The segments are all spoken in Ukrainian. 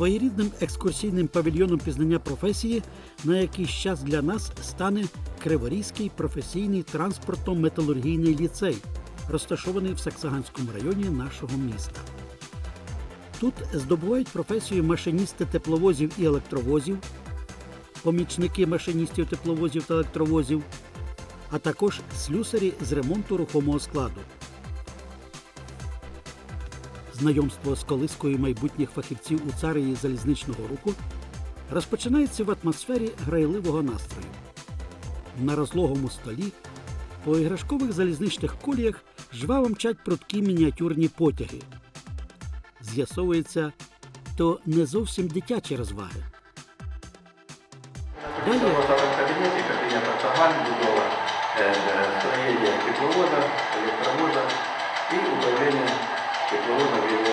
своєрідним екскурсійним павільйоном пізнання професії на якийсь час для нас стане Криворізький професійний транспортно-металургійний ліцей, розташований в Саксаганському районі нашого міста. Тут здобувають професію машиністи тепловозів і електровозів, помічники машиністів тепловозів та електровозів, а також слюсарі з ремонту рухомого складу Знайомство з колискою майбутніх фахівців у царії залізничного руху розпочинається в атмосфері грайливого настрою. На розлогому столі по іграшкових залізничних коліях жваво мчать прудкі мініатюрні потяги. З'ясовується, то не зовсім дитячі розваги. Далі В этом кабинете кабинет автогаль, будова, э, э, строение тепловоза, электровоза и электровозом.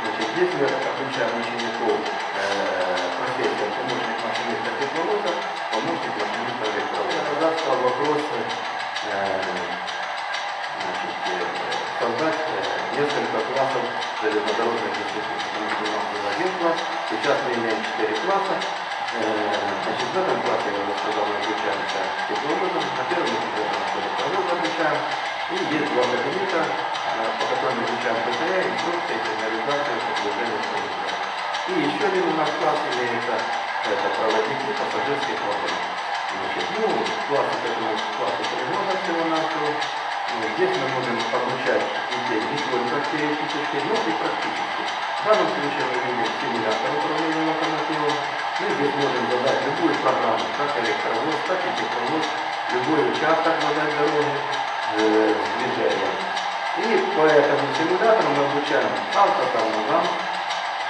Значит, мы обучаем учеников э, профессиям помощник машиниста тепловоза, помощник машиниста электровоза. Тогда стал вопрос э, значит, э, создать э, несколько классов железнодорожных дисциплин. Потому что у нас один класс, сейчас мы имеем четыре класса. Э, Значит, в этом классе, я уже сказал, мы обучаемся тепловозом, на первом этаже у нас электровоза обучаем. И есть два кабинета, э, по которым мы изучаем ПТЭ, инструкции, сигнализацию, продвижение поезда. И еще один у нас класс имеется, это проводники пассажирских вагонов. Значит, ну, класс к этому классу три года всего-навсего. Ну, Здесь мы можем обучать детей не только теоретически, но и практически. В данном случае мы видим симулятор управления локомотивом. Мы здесь можем задать любую программу, как электровоз, так и тепловоз, любой участок задать дороги э, с движением. И по этому симулятору мы обучаем автотормозам,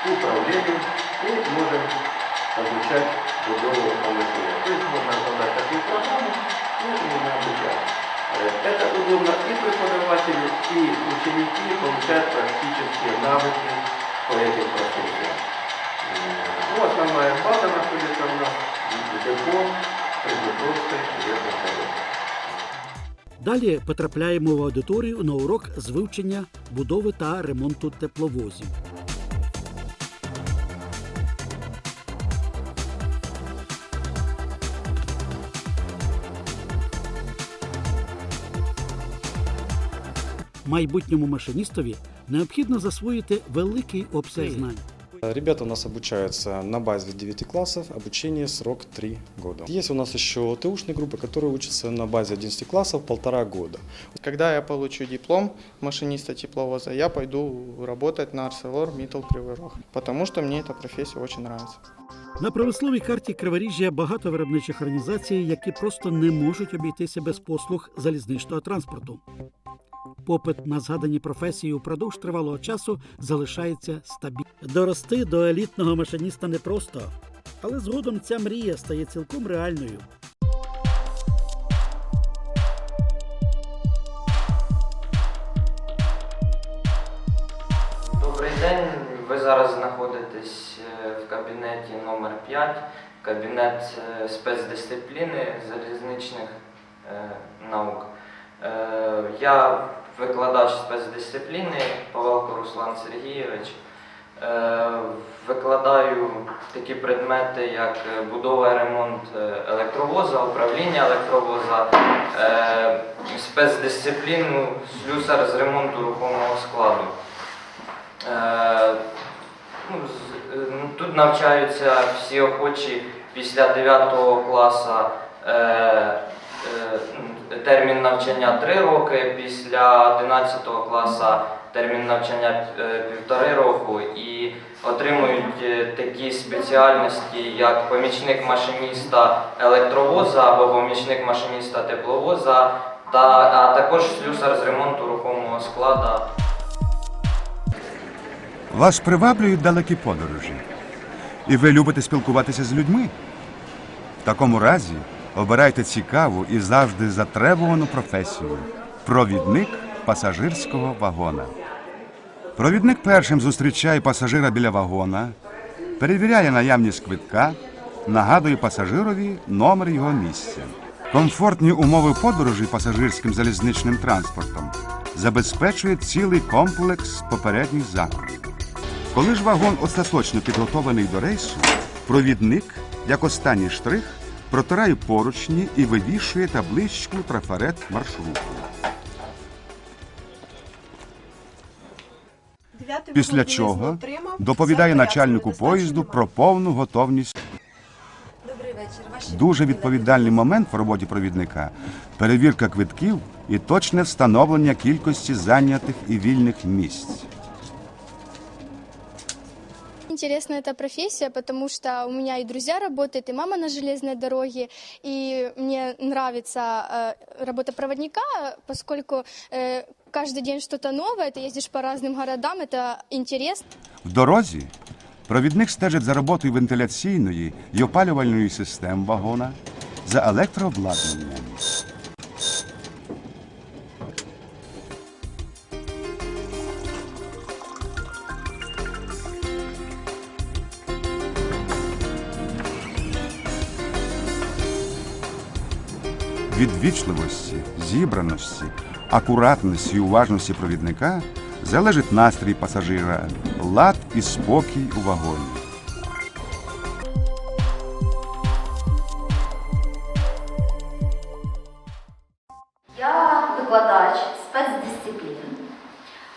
управлению и можем обучать будову локомотива. То есть можно задать такую программу, Это удобно и преподавателю, и ученики получают практические навыки по этим профессиям. Э, Ну, основная база находится у нас в депо Приднепровской железной дороги. Далі потрапляємо в аудиторію на урок з вивчення будови та ремонту тепловозів. Майбутньому машиністові необхідно засвоїти великий обсяг знань. Ребята у нас обучаются на базе 9 классов, обучение срок 3 года. Есть у нас еще ТУшные группы, которые учатся на базе 11 классов полтора года. Когда я получу диплом машиниста тепловоза, я пойду работать на Арселор Миттл Кривой Рог, потому что мне эта профессия очень нравится. На промисловій карті Криворіжжя багато виробничих організацій, які просто не можуть обійтися без послуг залізничного транспорту. Попит на згадані професії упродовж тривалого часу залишається стабільним. Дорости до елітного машиніста непросто, але згодом ця мрія стає цілком реальною. Добрий день. Ви зараз знаходитесь е, в кабінеті номер 5 кабінет е, спецдисципліни залізничних е, наук. Я викладач спецдисципліни Павелко Руслан Сергійович. Е, Викладаю такі предмети, як е, будова і ремонт е, електровоза, управління електровоза, спецдисципліну слюсар з ремонту рухомого складу. Ну, ну, Тут навчаються всі охочі після 9 класу. Е, е, термін навчання 3 роки, після 11 класу термін навчання е, півтори року і отримують е, такі спеціальності, як помічник машиніста електровоза або помічник машиніста тепловоза, та, а також слюсар з ремонту рухомого складу. Вас приваблюють далекі подорожі, і ви любите спілкуватися з людьми. В такому разі обирайте цікаву і завжди затребувану професію провідник пасажирського вагона. Провідник першим зустрічає пасажира біля вагона, перевіряє наявність квитка, нагадує пасажирові номер його місця. Комфортні умови подорожі пасажирським залізничним транспортом забезпечує цілий комплекс попередніх заходів. Коли ж вагон остаточно підготовлений до рейсу, провідник, як останній штрих, протирає поручні і вивішує табличку трафарет маршруту. Після чого доповідає начальнику поїзду про повну готовність. Дуже відповідальний момент в роботі провідника перевірка квитків і точне встановлення кількості зайнятих і вільних місць Интересна эта профессия, потому что у меня и друзья работают, и мама на железной дороге, и мне нравится э, работа проводника, поскольку э, каждый день что-то новое, ты ездишь по разным городам, это интересно. В дорозі провідник стежить за роботою вентиляційної і опалювальної систем вагона, за електрообладнанням. Від вічливості, зібраності, акуратності і уважності провідника залежить настрій пасажира, лад і спокій у вагоні. Я викладач спецдисциплін.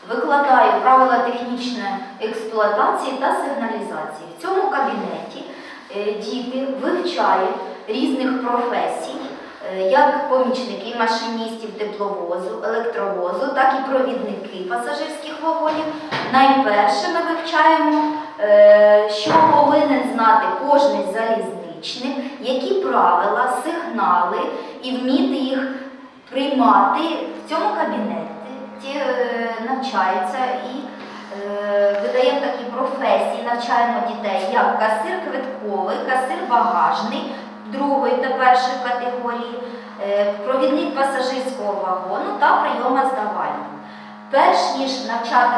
Викладаю правила технічної експлуатації та сигналізації. В цьому кабінеті е, діти вивчають різних професій, як помічники машиністів тепловозу, електровозу, так і провідники пасажирських вагонів. Найперше ми вивчаємо, е, що повинен знати кожний залізничник, які правила, сигнали і вміти їх приймати в цьому кабінеті, ті е, навчаються і е, видаємо такі професії, навчаємо дітей як касир квитковий, касир багажний другої та першої категорії, е, провідник пасажирського вагону та прийомоздавальник. Перш ніж навчати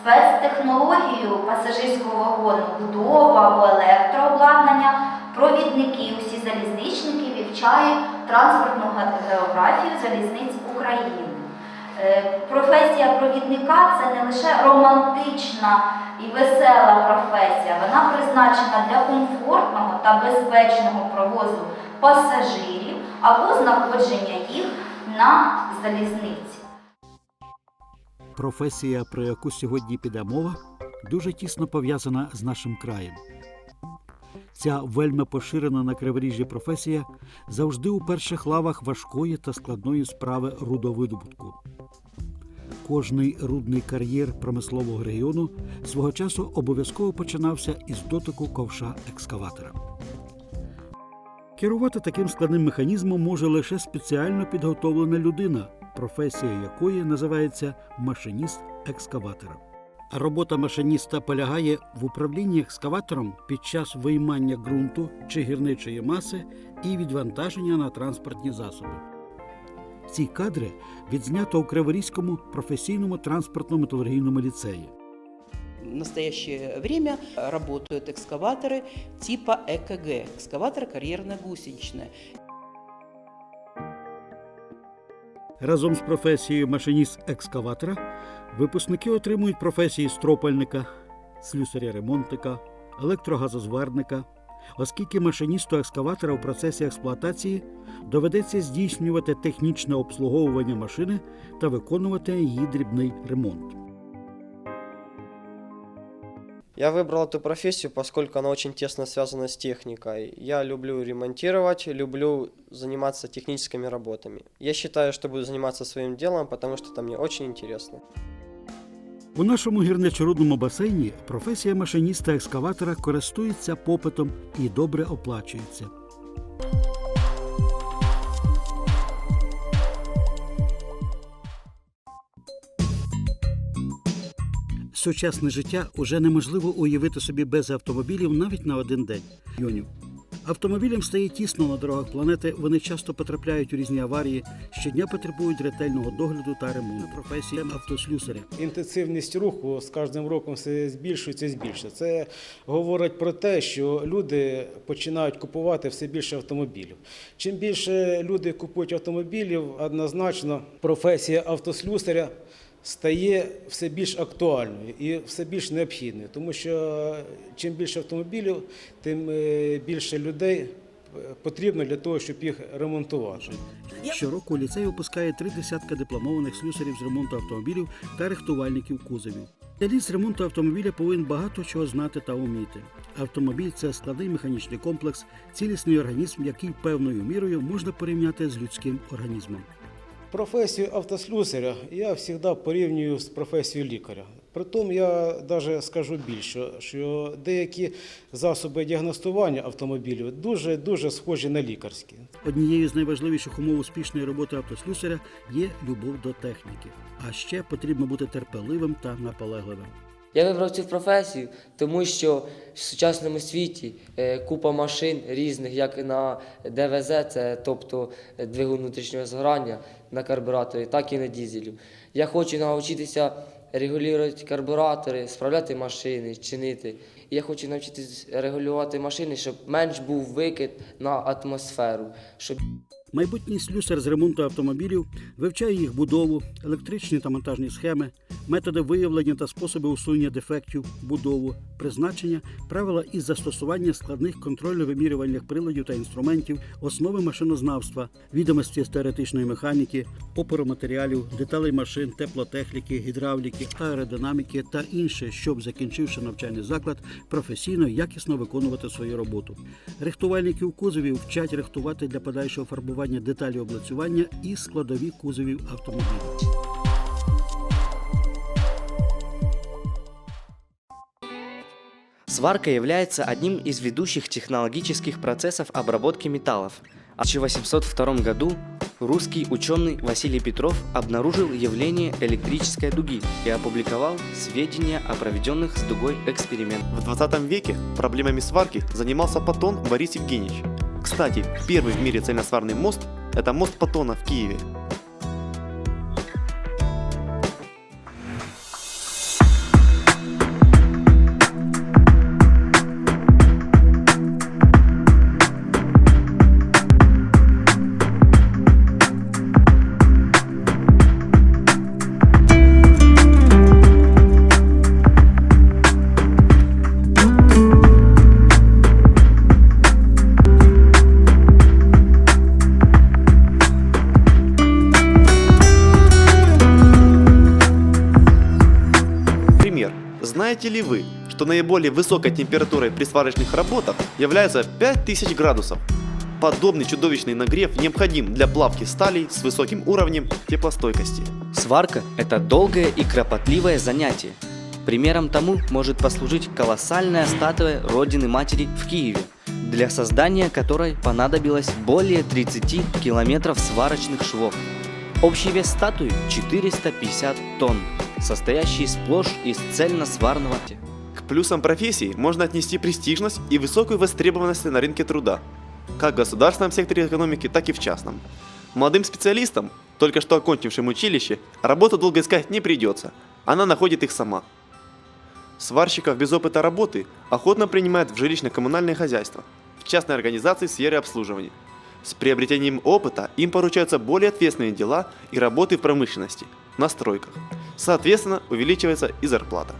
спецтехнологію пасажирського вагону, будова або електрообладнання, провідники, усі залізничники вивчають транспортну географію залізниць України. Е, Професія провідника це не лише романтична і весела професія, вона призначена для комфортного та безпечного провозу пасажирів або знаходження їх на залізниці. Професія, про яку сьогодні піде мова, дуже тісно пов'язана з нашим краєм. Ця вельми поширена на криворіжжі професія завжди у перших лавах важкої та складної справи рудовидобутку. Кожний рудний кар'єр промислового регіону свого часу обов'язково починався із дотику ковша екскаватора. Керувати таким складним механізмом може лише спеціально підготовлена людина, професія якої називається машиніст екскаватора. Робота машиніста полягає в управлінні екскаватором під час виймання ґрунту чи гірничої маси і відвантаження на транспортні засоби. Ці кадри відзнято у Криворізькому професійному транспортно-металургійному ліцеї. В настоящее время работают экскаваторы типа ЭКГ, экскаватор карьерно-гусеничная. Разом з професією машиніст екскаватора випускники отримують професії стропальника, слюсаря-ремонтника, електрогазозварника, оскільки машиністу екскаватора в процесі експлуатації доведеться здійснювати технічне обслуговування машини та виконувати її дрібний ремонт. Я выбрал эту профессию, поскольку она очень тесно связана с техникой. Я люблю ремонтировать, люблю заниматься техническими работами. Я считаю, что буду заниматься своим делом, потому что это мне очень интересно. У нашому гірничорудному басейні професія машиніста екскаватора користується попитом і добре оплачується. Сучасне життя уже неможливо уявити собі без автомобілів навіть на один день. Автомобілям стає тісно на дорогах планети. Вони часто потрапляють у різні аварії, щодня потребують ретельного догляду та ремонту. Професія автослюсаря. Інтенсивність руху з кожним роком все збільшується і збільшується. Це говорить про те, що люди починають купувати все більше автомобілів. Чим більше люди купують автомобілів, однозначно професія автослюсаря стає все більш актуальною і все більш необхідною, тому що чим більше автомобілів, тим е, більше людей е, потрібно для того, щоб їх ремонтувати. Щороку ліцей випускає три десятка дипломованих слюсарів з ремонту автомобілів та рихтувальників кузовів. Спеціаліст ремонту автомобіля повинен багато чого знати та вміти. Автомобіль це складний механічний комплекс, цілісний організм, який певною мірою можна порівняти з людським організмом. Професію автослюсаря я завжди порівнюю з професією лікаря. Притом я навіть скажу більше, що деякі засоби діагностування автомобілів дуже дуже схожі на лікарські. Однією з найважливіших умов успішної роботи автослюсаря є любов до техніки. А ще потрібно бути терпеливим та наполегливим. Я вибрав цю професію, тому що в сучасному світі е, купа машин різних, як на ДВЗ, це тобто двигун внутрішнього згорання на карбюраторі, так і на дізелю. Я хочу навчитися регулювати карбюратори, справляти машини, чинити. І я хочу навчитися регулювати машини, щоб менш був викид на атмосферу, щоб Майбутній слюсар з ремонту автомобілів вивчає їх будову, електричні та монтажні схеми, методи виявлення та способи усунення дефектів, будову, призначення, правила із застосування складних контрольно-вимірювальних приладів та інструментів, основи машинознавства, відомості з теоретичної механіки, опору матеріалів, деталей машин, теплотехніки, гідравліки, аеродинаміки та інше, щоб, закінчивши навчальний заклад, професійно якісно виконувати свою роботу. Рихтувальників кузовів вчать рихтувати для подальшого фарбування деталі облицювання і складові кузовів автомобілів. Сварка является одним из ведущих технологических процессов обработки металлов. В 1802 году русский ученый Василий Петров обнаружил явление электрической дуги и опубликовал сведения о проведенных с дугой экспериментах. В 20 веке проблемами сварки занимался Патон Борис Евгеньевич. Кстати, первый в мире цельносварный мост – это мост Патона в Киеве. Знаете ли вы, что наиболее высокой температурой при сварочных работах является 5000 градусов? Подобный чудовищный нагрев необходим для плавки сталей с высоким уровнем теплостойкости. Сварка – это долгое и кропотливое занятие. Примером тому может послужить колоссальная статуя Родины Матери в Киеве, для создания которой понадобилось более 30 километров сварочных швов. Общий вес статуи 450 тонн, состоящий сплошь из цельносварного К плюсам профессии можно отнести престижность и высокую востребованность на рынке труда, как в государственном секторе экономики, так и в частном. Молодым специалистам, только что окончившим училище, работу долго искать не придется, она находит их сама. Сварщиков без опыта работы охотно принимают в жилищно-коммунальное хозяйство, в частные организации в сфере обслуживания. С приобретением опыта им поручаются более ответственные дела и работы в промышленности, на стройках. Соответственно, увеличивается и зарплата.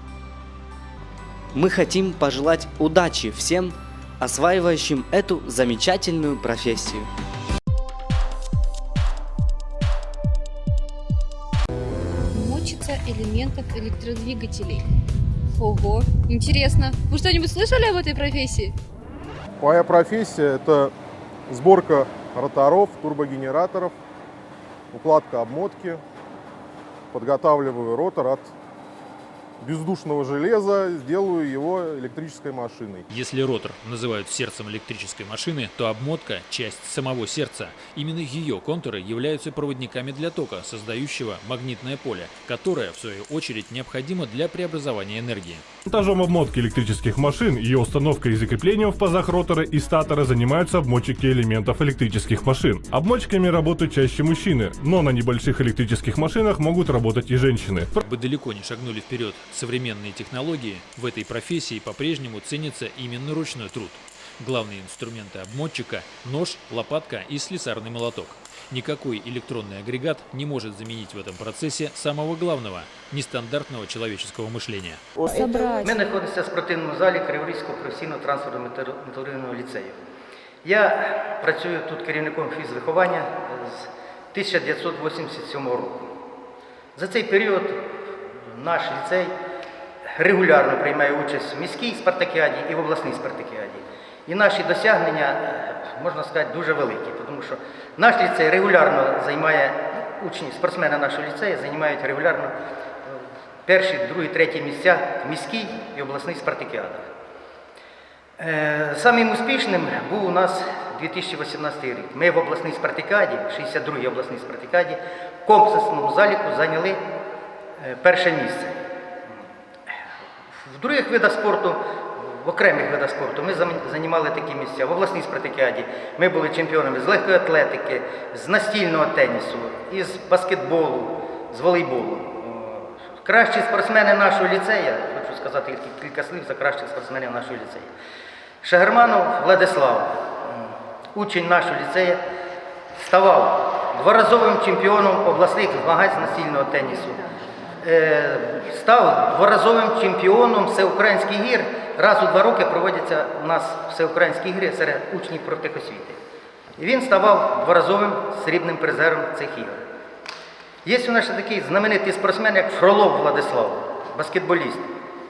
Мы хотим пожелать удачи всем, осваивающим эту замечательную профессию. Мочица элементов электродвигателей. Ого, интересно. Вы что-нибудь слышали об этой профессии? Моя профессия – это сборка роторов, турбогенераторов, укладка обмотки. Подготавливаю ротор от бездушного железа, сделаю его электрической машиной. Если ротор называют сердцем электрической машины, то обмотка – часть самого сердца. Именно ее контуры являются проводниками для тока, создающего магнитное поле, которое, в свою очередь, необходимо для преобразования энергии. Монтажом обмотки электрических машин, ее установкой и закреплением в пазах ротора и статора занимаются обмотчики элементов электрических машин. Обмотчиками работают чаще мужчины, но на небольших электрических машинах могут работать и женщины. Бы далеко не шагнули вперед современные технологии, в этой профессии по-прежнему ценится именно ручной труд. Главные инструменты обмотчика – нож, лопатка и слесарный молоток. Никакой электронный агрегат не может заменить в этом процессе самого главного – нестандартного человеческого мышления. Ми знаходимося в спортивному залі Криворізького професійного транспортно металургійного ліцею. Я працюю тут керівником фізвиховання з 1987 року. За цей період наш ліцей регулярно приймає участь в міській спартакіаді і в обласній спартакіаді. І наші досягнення, е, можна сказати, дуже великі, тому що наш ліцей регулярно займає, учні, спортсмени нашого ліцею займають регулярно е, перші, другі, треті місця в міській і обласній спартакіадах. Е, Самим успішним був у нас 2018 рік. Ми в обласній спартакіаді, 62-й обласній спартакіаді, в комплексному заліку зайняли е, перше місце. В других видах спорту, в окремих видах спорту, ми займали такі місця. В обласній спартакіаді ми були чемпіонами з легкої атлетики, з настільного тенісу, із баскетболу, з волейболу. Кращі спортсмени нашого ліцею, хочу сказати кілька- слів за кращих спортсменів нашого ліцею. Шагарманов Владислав, учень нашого ліцею, ставав дворазовим чемпіоном обласних змагань з настільного тенісу. Е, Став дворазовим чемпіоном всеукраїнських гір. Раз у два роки проводяться у нас всеукраїнські ігри серед учнів профтехосвіти. І він ставав дворазовим срібним призером цих ігор. Є у нас ще такий знаменитий спортсмен, як Фролов Владислав, баскетболіст.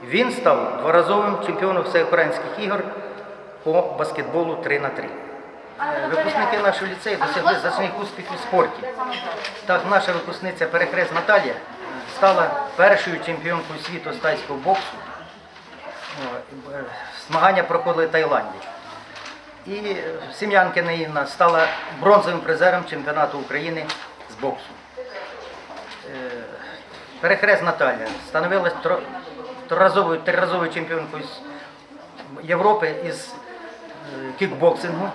Він став дворазовим чемпіоном всеукраїнських ігор по баскетболу 3 на 3 Е, Випускники нашого ліцею досягли значних успіхів в спорті. Так, наша випускниця Перехрест Наталія стала першою чемпіонкою світу з тайського боксу. О, е, Змагання проходили в Таїланді. І Сім'янкина Інна стала бронзовим призером чемпіонату України з боксу. Е, Перехрест Наталія становилась триразовою, триразовою чемпіонкою Європи із е, кікбоксингу,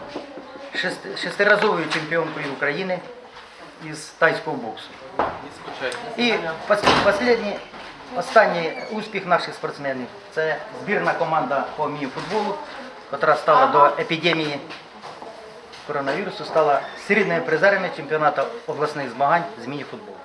шестиразовою чемпіонкою України із тайського боксу. І пос- останній успіх наших спортсменів це збірна команда по міні-футболу, яка стала до епідемії коронавірусу, стала серійними призерами чемпіонату обласних змагань з міні-футболу.